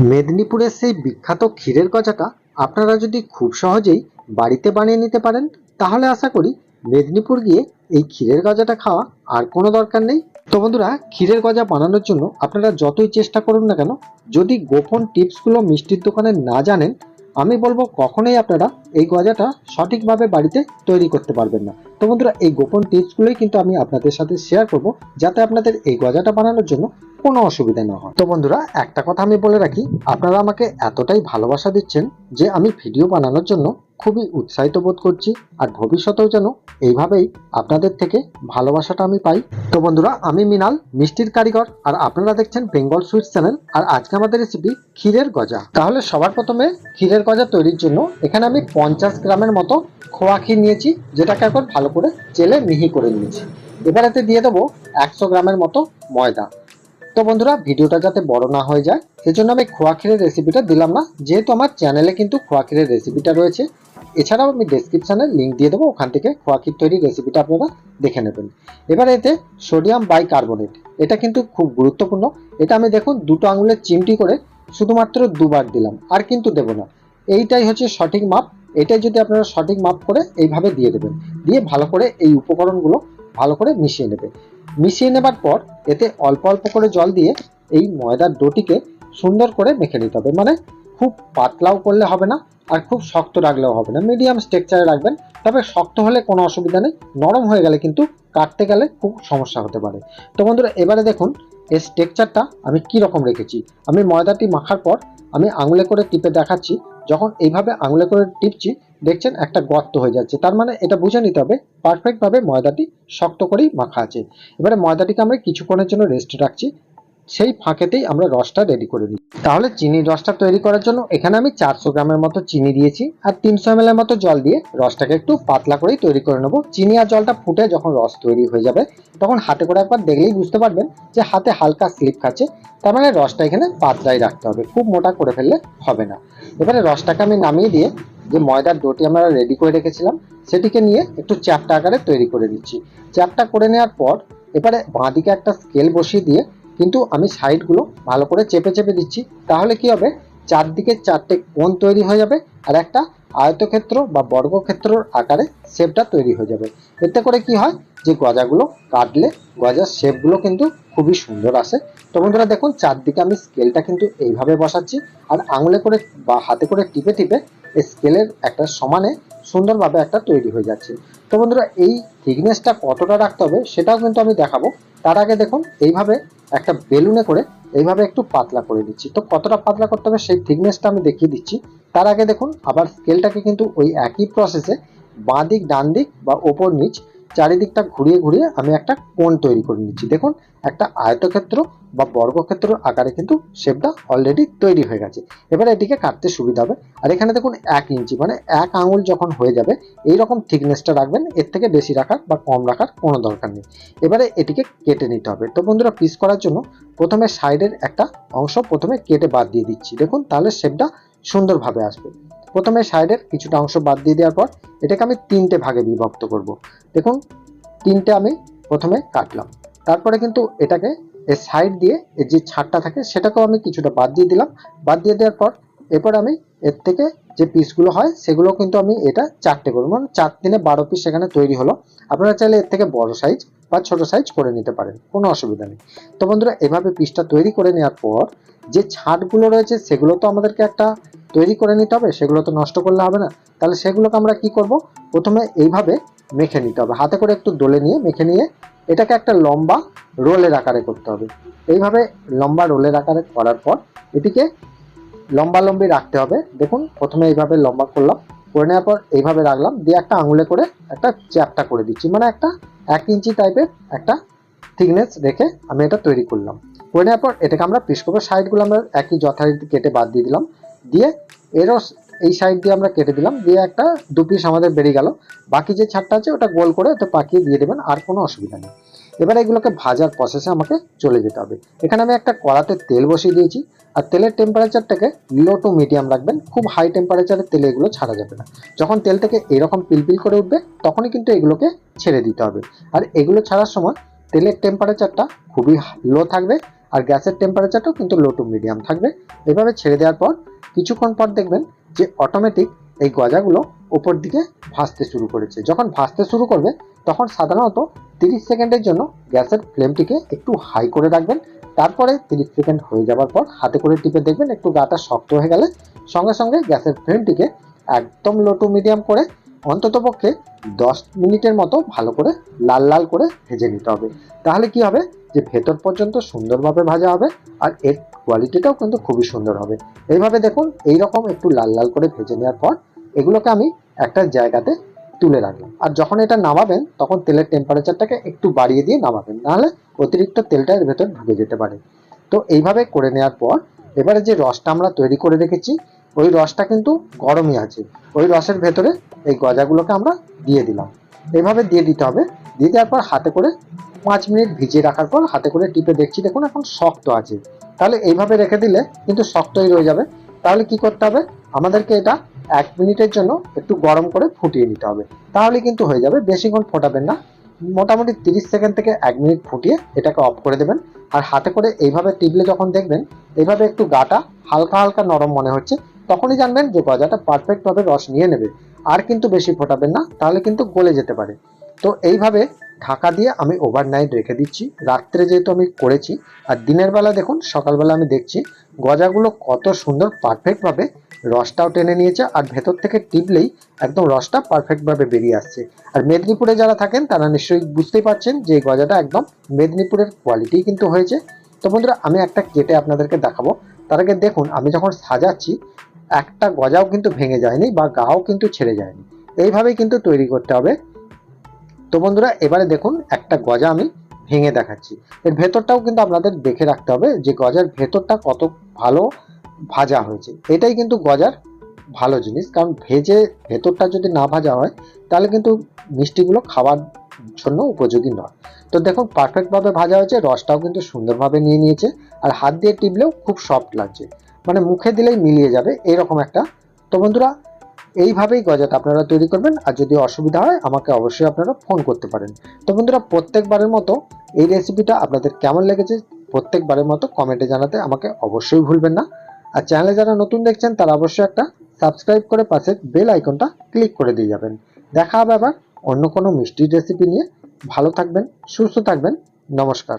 মেদিনীপুরের সেই বিখ্যাত ক্ষীরের গজাটা আপনারা যদি খুব সহজেই বাড়িতে বানিয়ে নিতে পারেন, তাহলে আশা করি মেদিনীপুর গিয়ে এই ক্ষীরের গজাটা খাওয়া আর কোনো দরকার নেই। তো বন্ধুরা, ক্ষীরের গজা বানানোর জন্য আপনারা যতই চেষ্টা করুন না কেন, যদি গোপন টিপসগুলো মিষ্টির দোকানে না জানেন, আমি বলব কখনোই আপনারা এই গজাটা সঠিকভাবে বাড়িতে তৈরি করতে পারবেন না। তো বন্ধুরা, এই গোপন টিপসগুলোই কিন্তু আমি আপনাদের সাথে শেয়ার করব, যাতে আপনাদের এই গজাটা বানানোর জন্য কোনো অসুবিধা না হয়। তো বন্ধুরা, একটা কথা আমি বলে রাখি, আপনারা আমাকে এতটাই ভালোবাসা দিচ্ছেন যে আমি ভিডিও বানানোর জন্য খুবই উৎসাহিত বোধ করছি আর ভবিষ্যতেও যেন এইভাবেই আপনাদের থেকে ভালোবাসাটা আমি পাই। তো বন্ধুরা, আমি মিনাল, মিষ্টির কারিগর, আর আপনারা দেখছেন বেঙ্গল সুইটস চ্যানেল, আর আজকে আমাদের রেসিপি ক্ষীরের গজা। তাহলে সবার প্রথমে ক্ষীরের গজা তৈরির জন্য এখানে আমি পঞ্চাশ গ্রামের মতো খোয়া ক্ষীর নিয়েছি, যেটাকে এখন ভালো করে চেলে মিহি করে নিয়েছি। এবার এতে দিয়ে দেবো একশো গ্রামের মতো ময়দা। তো বন্ধুরা, ভিডিওটা যাতে বড় না হয়ে যায়, সেজন্য আমি খোয়া ক্ষীরের রেসিপিটা দিলাম না। যেহেতু আমার চ্যানেলে কিন্তু খোয়া ক্ষীরের রেসিপিটা রয়েছে, এছাড়াও আমি ডেসক্রিপশানে লিঙ্ক দিয়ে দেবো, ওখান থেকে খোয়া ক্ষীর তৈরির রেসিপিটা আপনারা দেখে নেবেন। এবার এতে সোডিয়াম বাইকার্বনেট এটা কিন্তু খুব গুরুত্বপূর্ণ। এটা আমি দেখুন, দুটো আঙুলের চিমটি করে শুধুমাত্র দুবার দিলাম, আর কিন্তু দেবো না। এইটাই হচ্ছে সঠিক মাপ। এটাই যদি আপনারা সঠিক মাপ করে এইভাবে দিয়ে দেবেন, দিয়ে ভালো করে এই উপকরণগুলো ভালো করে মিশিয়ে নেবে মিশিয়ে নেবার পর এতে অল্প অল্প করে জল দিয়ে এই ময়দার ডোটিকে সুন্দর করে মেখে নিতে হবে। মানে খুব পাতলাও করলে হবে না আর খুব শক্ত রাখলেও হবে না। মিডিয়াম স্ট্রেকচারে রাখবেন, তবে শক্ত হলে কোনো অসুবিধা নেই। নরম হয়ে গেলে কিন্তু কাটতে গেলে খুব সমস্যা হতে পারে। তো বন্ধুরা, এবারে দেখুন এই স্ট্রেকচারটা আমি কি রকম রেখেছি। আমি ময়দাটি মাখার পর আমি আঙুলে করে টিপে দেখাচ্ছি। যখন এইভাবে আঙুলে করে টিপছি, দেখছেন একটা গর্ত হয়ে যাচ্ছে। তার মানে এটা বুঝে নিতে হবে পারফেক্টভাবে ময়দাটি শক্ত করেই মাখা আছে। এবারে ময়দাটিকে আমরা কিছুক্ষণের জন্য রেস্টে রাখছি। সেই ফাঁকেতেই আমরা রসটা রেডি করে দিই। তাহলে চিনির রসটা তৈরি করার জন্য এখানে আমি চারশো গ্রামের মতো চিনি দিয়েছি আর তিনশো এম মতো জল দিয়ে রসটাকে একটু পাতলা করেই তৈরি করে নেব। চিনি আর জলটা ফুটে যখন রস তৈরি হয়ে যাবে, তখন হাতে করে একবার দেখলেই বুঝতে পারবেন যে হাতে হালকা স্লিপ খাচ্ছে। তার মানে রসটা এখানে পাতলাই রাখতে হবে, খুব মোটা করে ফেললে হবে না। এবারে রসটাকে আমি নামিয়ে দিয়ে যে ময়দার ডোটি আমরা রেডি করে রেখেছিলাম, সেটিকে নিয়ে একটু চ্যাপটা আকারে তৈরি করে দিচ্ছি। চ্যাপটা করে নেওয়ার পর এবারে বাঁদিকে একটা স্কেল বসিয়ে দিয়ে কিন্তু আমি সাইডগুলো ভালো করে চেপে চেপে দিচ্ছি। তাহলে কি হবে? চারদিকে চারটে কোণ তৈরি হয়ে যাবে আর একটা আয়তক্ষেত্র বা বর্গক্ষেত্রর আকারে শেপটা তৈরি হয়ে যাবে। এতে করে কি হয়? যে গজাগুলো কাটলে গজার শেপগুলো কিন্তু খুবই সুন্দর আসে। তো বন্ধুরা দেখুন, চারদিকে আমি স্কেলটা কিন্তু এইভাবে বসাচ্ছি আর আঙুলে করে বা হাতে করে টিপে টিপে স্কেলের একটা সমানে সুন্দরভাবে একটা তৈরি হয়ে যাচ্ছে। তো বন্ধুরা, এই থিকনেসটা কতটা রাখতে হবে সেটাও কিন্তু আমি দেখাবো। তার আগে দেখুন, এইভাবে একটা বেলুনে করে এইভাবে একটু পাতলা করে দিচ্ছি তো কতটা পাতলা করতে হবে সেই থিকনেসটা আমি দেখিয়ে দিচ্ছি। তার আগে দেখুন, আবার স্কেলটাকে কিন্তু ওই একই প্রসেসে বাঁ দিক, ডান দিক বা ওপর নিচ চারিদিকটা ঘুরিয়ে ঘুরিয়ে আমি একটা কোণ তৈরি করে নিচ্ছি। দেখুন, একটা আয়তক্ষেত্র বা বর্গক্ষেত্র আকারে কিন্তু শেপটা অলরেডি তৈরি হয়ে গেছে। এবার এটিকে কাটতে সুবিধা হবে। আর এখানে দেখুন, এক ইঞ্চি মানে এক আঙুল যখন হয়ে যাবে এই রকম থিকনেসটা রাখবেন, এর থেকে বেশি রাখার বা কম রাখার কোনো দরকার নেই। এবারে এটিকে কেটে নিতে হবে। তো বন্ধুরা পিস করার জন্য প্রথমে সাইডের একটা অংশ প্রথমে কেটে বাদ দিয়ে দিচ্ছি। দেখুন, তাহলে শেপটা সুন্দরভাবে আসবে। প্রথমে সাইডের কিছুটা অংশ বাদ দিয়ে দেওয়ার পর এটাকে আমি তিনটে ভাগে বিভক্ত করব। দেখুন, তিনটে আমি প্রথমে কাটলাম। তারপরে কিন্তু এটাকে এর সাইড দিয়ে এর যে ছাড়টা থাকে সেটাকেও আমি কিছুটা বাদ দিয়ে দিলাম। বাদ দিয়ে দেওয়ার পর এরপর আমি এর থেকে যে পিসগুলো হয়, সেগুলো কিন্তু আমি এটা চারটে করব। মানে চার দিনে বারো পিস সেখানে তৈরি হলো। আপনারা চাইলে এর থেকে বড় সাইজ বা ছোট সাইজ করে নিতে পারেন। কোনো অসুবিধা নেই। তো বন্ধুরা, এভাবে পিসটা তৈরি করে নেওয়ার পর, যে ছাটগুলো রয়েছে, সেগুলো তো আমাদেরকে একটা তৈরি করে নিতে হবে। সেগুলো তো নষ্ট করলে হবে না। তাহলে সেগুলোকে আমরা কি করব? প্রথমে এইভাবে মেখে নিতে হবে। হাতে করে একটু দোলে নিয়ে মেখে নিয়ে এটাকে একটা লম্বা রোলের আকারে করতে হবে। এইভাবে লম্বা রোলের আকারে করার পর, এটিকে লম্বা লম্বি রাখতে হবে। দেখুন, প্রথমে এইভাবে লম্বা করলাম, করে নেওয়ার পর এইভাবে রাখলাম, দিয়ে একটা আঙুলে করে একটা চ্যাপটা করে দিচ্ছি। মানে একটা এক ইঞ্চি টাইপের একটা থিকনেস রেখে আমি এটা তৈরি করলাম। করে নেওয়ার পর এটাকে আমরা পিস করব। সাইডগুলো আমরা একই যথারীতি কেটে বাদ দিয়ে দিলাম। দিয়ে এরও এই সাইড দিয়ে আমরা কেটে দিলাম। দিয়ে একটা দু পিস আমাদের বেরিয়ে গেল। বাকি যে ছাড়টা আছে, ওটা গোল করে ওটা পাকিয়ে দিয়ে দেবেন, আর কোনো অসুবিধা নেই। এবার এগুলোকে ভাজার প্রসেসে আমাকে চলে যেতে হবে। এখানে আমি একটা কড়াতে তেল বসিয়ে দিয়েছি। আর তেলের টেম্পারেচারটাকে লো টু মিডিয়াম রাখবেন। খুব হাই টেম্পারেচারে তেলে এগুলো ছাড়া যাবে না। যখন তেল থেকে এরকম পিলপিল করে উঠবে, তখনই কিন্তু এগুলোকে ছেড়ে দিতে হবে। আর এগুলো ছাড়ার সময় তেলের টেম্পারেচারটা খুবই লো থাকবে। আর গ্যাসের টেম্পারেচারটাও কিন্তু লো টু মিডিয়াম থাকবে। এভাবে ছেড়ে দেওয়ার পর কিছুক্ষণ পর দেখবেন যে অটোমেটিক এই গজাগুলো ওপর দিকে ভাসতে শুরু করেছে। যখন ভাসতে শুরু করবে তখন সাধারণত তিরিশ সেকেন্ডের জন্য গ্যাসের ফ্লেমটিকে একটু হাই করে রাখবেন। তারপরে তিরিশ সেকেন্ড হয়ে যাওয়ার পর হাতে করে টিপে দেখবেন একটু গাটা শক্ত হয়ে গেলে সঙ্গে সঙ্গে গ্যাসের ফ্লেমটিকে একদম লো টু মিডিয়াম করে অন্ততপক্ষে দশ মিনিটের মতো ভালো করে লাল লাল করে ভেজে নিতে হবে। তাহলে কি হবে? যে ভেতর পর্যন্ত সুন্দরভাবে ভাজা হবে আর এর কোয়ালিটিটাও কিন্তু খুবই সুন্দর হবে। এইভাবে দেখুন এই রকম একটু লাল লাল করে ভেজে নেওয়ার পর এগুলোকে আমি একটা জায়গাতে তুলে রাখলাম। আর যখন এটা নামাবেন, তখন তেলের টেম্পারেচারটাকে একটু বাড়িয়ে দিয়ে নামাবেন। নাহলে অতিরিক্ত তেলটা এর ভেতর ঢুকে যেতে পারে। তো এইভাবে করে নেওয়ার পর, এবারে যে রসটা আমরা তৈরি করে রেখেছি, ওই রসটা কিন্তু গরমই আছে। ওই রসের ভেতরে এই গজাগুলোকে আমরা দিয়ে দিলাম। এইভাবে দিয়ে দিতে হবে। দিয়ে দেওয়ার পর হাতে করে পাঁচ মিনিট ভিজিয়ে রাখার পর হাতে করে টিপে দেখছি, দেখুন এখন শক্ত আছে। তাহলে এইভাবে রেখে দিলে কিন্তু শক্তই রয়ে যাবে। তাহলে কি করতে হবে? আমাদেরকে এটা এক মিনিটের জন্য একটু গরম করে ফুটিয়ে নিতে হবে। তাহলে কিন্তু হয়ে যাবে বেশিক্ষণ ফোটাবেন না। মোটামুটি তিরিশ সেকেন্ড থেকে এক মিনিট ফুটিয়ে এটাকে অফ করে দেবেন। আর হাতে করে এইভাবে টিপলে যখন দেখবেন, এইভাবে একটু গাটা হালকা হালকা নরম মনে হচ্ছে, তখনই জানবেন যে গজাটা পারফেক্টভাবে রস নিয়ে নেবে। আর কিন্তু বেশি ফোটাবেন না, তাহলে কিন্তু গলে যেতে পারে। তো এইভাবে ঢাকা দিয়ে আমি ওভারনাইট রেখে দিচ্ছি। রাত্রে যেহেতু আমি করেছি, আর দিনের বেলা দেখুন, সকালবেলা আমি দেখছি, গজাগুলো কত সুন্দর পারফেক্টভাবে রসটাও টেনে নিয়েছে, আর ভেতর থেকে টিপলেই একদম রসটা পারফেক্টভাবে বেরিয়ে আসছে। আর মেদিনীপুরে যারা থাকেন, তারা নিশ্চয়ই বুঝতেই পারছেন যে গজাটা একদম মেদিনীপুরের কোয়ালিটি কিন্তু হয়েছে। তো বন্ধুরা, আমি একটা কেটে আপনাদেরকে দেখাবো। তার আগে দেখুন, আমি যখন সাজাচ্ছি, একটা গজাও কিন্তু ভেঙে যায়নি বা গাও কিন্তু ছেড়ে যায়নি। এইভাবেই কিন্তু তৈরি করতে হবে। তো বন্ধুরা, এবারে দেখুন, একটা গজা আমি ভেঙে দেখাচ্ছি। এর ভেতরটাও কিন্তু আপনাদের দেখে রাখতে হবে যে গজার ভেতরটা কত ভালো ভাজা হয়েছে। এটাই কিন্তু গজার ভালো জিনিস, কারণ ভেজে ভেতরটা যদি না ভাজা হয়, তাহলে কিন্তু মিষ্টিগুলো খাওয়ার জন্য উপযোগী নয়। তো দেখুন পারফেক্টভাবে ভাজা হয়েছে, রসটাও কিন্তু সুন্দরভাবে নিয়ে নিয়েছে, আর হাত দিয়ে টিপলেও খুব সফট লাগছে। মানে মুখে দিলেই মিলিয়ে যাবে, এরকম একটা। তো বন্ধুরা এইভাবেই গজাটা আপনারা তৈরি করবেন, আর যদি অসুবিধা হয়, আমাকে অবশ্যই আপনারা ফোন করতে পারেন। তো বন্ধুরা, প্রত্যেকবারের মতো এই রেসিপিটা আপনাদের কেমন লেগেছে, প্রত্যেকবারের মতো কমেন্টে জানাতে আমাকে অবশ্যই ভুলবেন না। আর চ্যানেলে যারা নতুন দেখছেন, তারা অবশ্যই একটা সাবস্ক্রাইব করে পাশে বেল আইকনটা ক্লিক করে দিয়ে যাবেন। দেখা হবে আবার অন্য কোনো মিষ্টির রেসিপি নিয়ে। ভালো থাকবেন, সুস্থ থাকবেন। নমস্কার।